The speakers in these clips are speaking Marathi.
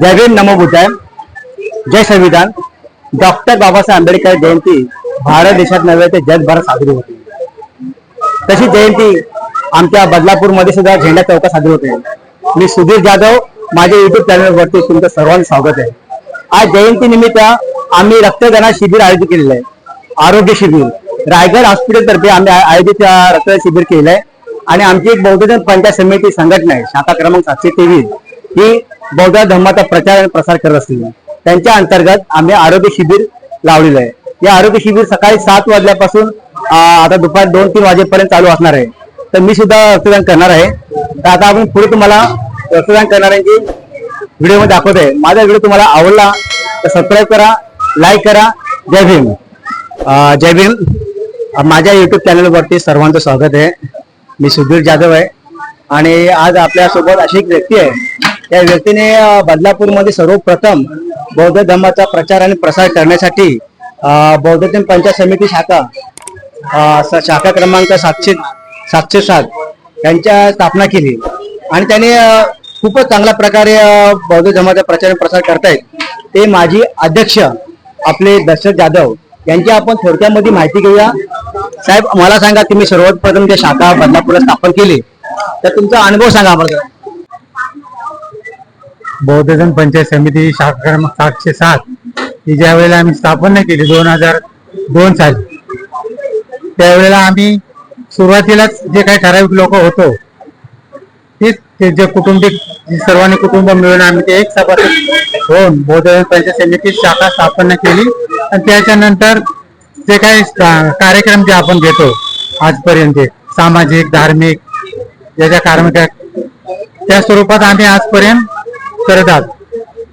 जय भीम नमो बुद्धाय. जय संविधान. डॉक्टर बाबासाहेब आंबेडकर जयंती भारत देशात नव्हे ते जगभरात साजरी होते. तशी जयंती आमच्या बदलापूरमध्ये सुद्धा झेंडा चौकात साजरी होते. मी सुधीर जाधव माझ्या युट्यूब चॅनलवरती तुमचं सर्वांचं स्वागत आहे. आज जयंती निमित्त आम्ही रक्तदान शिबिर आयोजित केलेलं आहे. आरोग्य शिबिर. रायगड हॉस्पिटल तर्फे आम्ही आयोजित रक्तदान शिबिर केलं आहे. आणि आमची एक बौद्धजन पंचायत समिती संघटना आहे शाखा क्रमांक सातशे तेवीस ही बौद्ध धर्माचा प्रचार आणि प्रसार करत असतील त्यांच्या अंतर्गत आम्ही आरोग्य शिबिर लावलेलं आहे. या आरोग्य शिबिर सकाळी सात वाजल्यापासून आता दुपारी दोन तीन वाजेपर्यंत चालू असणार आहे. तर मी सुद्धा रक्तदान करणार आहे. तर आता आपण पुढे तुम्हाला रक्तदान करणाऱ्यांची व्हिडिओमध्ये दाखवत आहे. माझा व्हिडिओ तुम्हाला आवडला तर सबस्क्राईब करा लाईक करा. जय भीम. जय भीम. माझ्या युट्यूब चॅनलवरती सर्वांचं स्वागत आहे. मी सुधीर जाधव आहे. आणि आज आपल्यासोबत अशी एक व्यक्ती आहे. त्या व्यक्तीने बदलापूरमध्ये सर्वप्रथम बौद्ध धर्माचा प्रचार आणि प्रसार करण्यासाठी बौद्धतीन बौद्ध धर्म पंचायत समिती शाखा शाखा क्रमांक सातशे सातशे सात यांच्या स्थापना केली. आणि त्याने खूपच चांगल्या प्रकारे बौद्ध धर्माचा प्रचार आणि प्रसार करतायत. ते माजी अध्यक्ष आपले दशरथ जाधव यांची आपण थोडक्यामध्ये माहिती घेऊया. साहेब मला सांगा तुम्ही सर्वात प्रथम जे शाखा बदलापूरला स्थापन केली. तर तुमचा अनुभव सांगा आम्हाला बौद्धजन पंचायत समिती शाखा क्रमांक सातशे सात. ही ज्या वेळेला आम्ही स्थापना केली दोन हजार दोन साली. त्यावेळेला आम्ही सुरुवातीलाच जे काही ठराविक लोक होतो तेच ते जे कुटुंबिक सर्वांनी कुटुंब मिळून आम्ही ते एक सभासद होऊन बौद्धजन पंचायत समिती शाखा स्थापना केली. आणि त्याच्यानंतर जे काही कार्यक्रम जे आपण घेतो आजपर्यंत सामाजिक धार्मिक ज्याच्या कार्मिक त्या स्वरूपात आम्ही आजपर्यंत करत आहोत.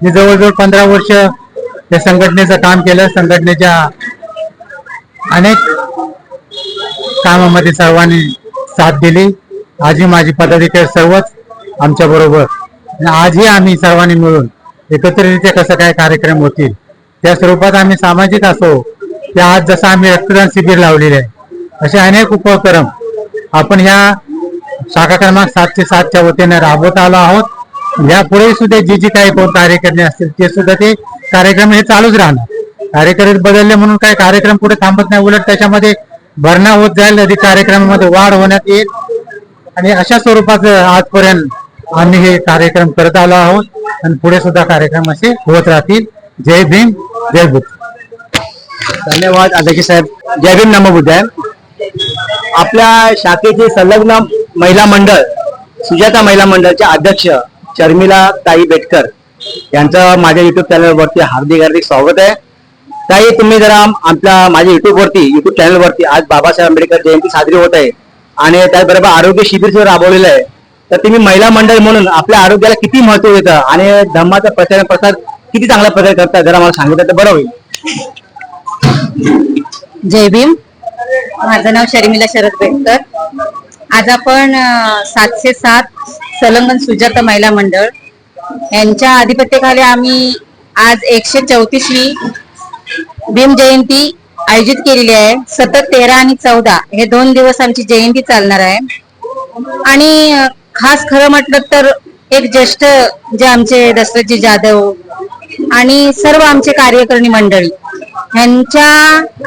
मी जवळजवळ पंधरा वर्ष त्या संघटनेचं काम केलं. संघटनेच्या अनेक कामामध्ये सर्वांनी साथ दिली. आजही माझी पदाधिकारी सर्वच आमच्या बरोबर आणि आजही आम्ही सर्वांनी मिळून एकत्रितरित्या कसं काय कार्यक्रम होतील त्या स्वरूपात आम्ही सामाजिक असो त्या आज जसं आम्ही रक्तदान शिबिर लावलेले आहे असे अनेक उपक्रम आपण ह्या शाखा क्रमांक सातशे सातच्या वतीने राबवत आलो आहोत. यापुढे सुद्धा जी जी काही कोण कार्यकर्ते असतील ते सुद्धा ते कार्यक्रम हे चालूच राहणार. कार्यकर्ते बदलले म्हणून काही कार्यक्रम पुढे थांबत नाही उलट त्याच्यामध्ये भरणा होत जाईल अधिक कार्यक्रमामध्ये वाढ होण्यात येईल. आणि अशा स्वरूपात आजपर्यंत आम्ही हे कार्यक्रम करत आलो आहोत. आणि पुढे सुद्धा कार्यक्रम असे होत राहतील. जय भीम. जय धन्यवाद अध्यक्ष साहेब. जय भीम बुद्ध आपल्या शाखेचे संलग्न महिला मंडळ सुजाता महिला मंडळच्या अध्यक्ष शर्मिला ताई बेटकर यांचं माझ्या युट्यूब चॅनलवरती हार्दिक हार्दिक स्वागत आहे. ताई तुम्ही जरा आपल्या माझ्या युट्यूब वरती युट्यूब चॅनल वरती आज बाबासाहेब आंबेडकर जयंती साजरी होत आहे आणि त्याचबरोबर आरोग्य शिबिर सुद्धा राबवलेलं आहे. तर तुम्ही महिला मंडळ म्हणून आपल्या आरोग्याला किती महत्त्व देतं आणि धम्माचा प्रचार प्रसार किती चांगल्या प्रकारे करता जरा मला सांगितलं तर बरं होईल. जय भीम. माझं नाव शर्मिला शरद बेटकर. आज आपण सातशे सात सलंगन सुजाता महिला मंडळ. यांच्या आधिपत्याखाली आम्ही आज एकशे चौतीसवी भीम जयंती आयोजित केलेली आहे. सतत तेरा आणि चौदा हे दोन दिवस आमची जयंती चालणार आहे. आणि खास खरं म्हटलं तर एक ज्येष्ठ जे आमचे दशरथजी जाधव आणि सर्व आमचे कार्यकारिणी मंडळी. ह्यांच्या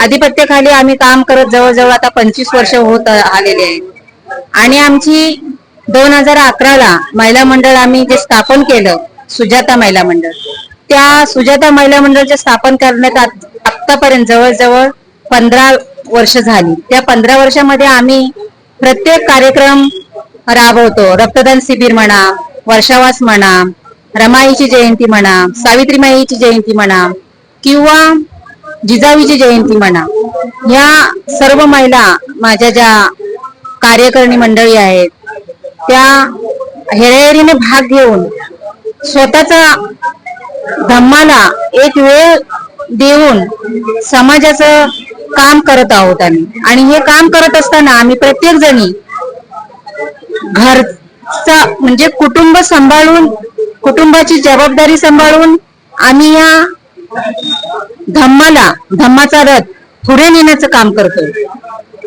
आधिपत्याखाली आम्ही काम करत जवळजवळ आता पंचवीस वर्ष होत आलेले आहेत आणि आमची दोन हजार अकराला महिला मंडळ आम्ही जे स्थापन केलं सुजाता महिला मंडळ त्या सुजाता महिला मंडळचे स्थापन करण्यात आत- आतापर्यंत जवळजवळ पंधरा वर्ष झाली. त्या पंधरा वर्षामध्ये आम्ही प्रत्येक कार्यक्रम राबवतो. रक्तदान शिबिर म्हणा वर्षावास म्हणा रमाईची जयंती म्हणा सावित्रीमाईची जयंती म्हणा किंवा जिजाऊची जयंती म्हणा या सर्व महिला माझ्या ज्या कार्यकारिणी मंडळी आहेत त्या हेरेहेरीने भाग घेऊन स्वतःचा धम्माला एक वेळ देऊन समाजाचं काम करत आहोत आम्ही. आणि हे काम करत असताना आम्ही प्रत्येक जणी घरचा म्हणजे कुटुंब सांभाळून कुटुंबाची जबाबदारी सांभाळून आम्ही या धम्माला धम्माचा रथ पुढे नेण्याचं काम करतोय.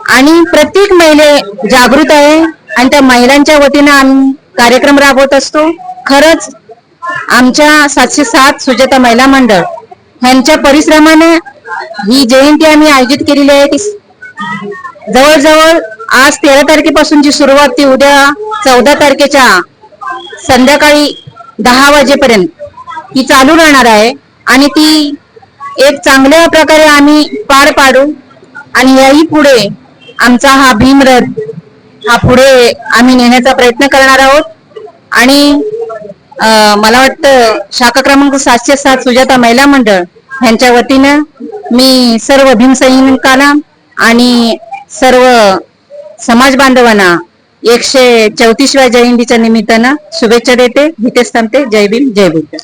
आणि प्रत्येक महिले जागृत आहे आणि त्या महिलांच्या वतीनं आम्ही कार्यक्रम राबवत असतो. खरंच आमच्या सातशे सात सुजाता महिला मंडळ ह्यांच्या परिश्रमाने ही जयंती आम्ही आयोजित केलेली आहे. ती जवळजवळ आज तेरा तारखेपासूनची सुरुवात ती उद्या चौदा तारखेच्या संध्याकाळी दहा वाजेपर्यंत. ती चालू राहणार आहे आणि ती एक चांगल्या प्रकारे आम्ही पार पाडू आणि याही पुढे आमचा हा भीमरथ हा पुढे आम्ही नेण्याचा प्रयत्न करणार आहोत. आणि मला वाटतं शाखा क्रमांक सातशे सात सुजाता महिला मंडळ यांच्या वतीनं मी सर्व भीमसैनिकांना आणि सर्व समाज बांधवांना एकशे चौतीसव्या जयंतीच्या निमित्तानं शुभेच्छा देते. इथेच थांबते. जय भीम जय बुद्ध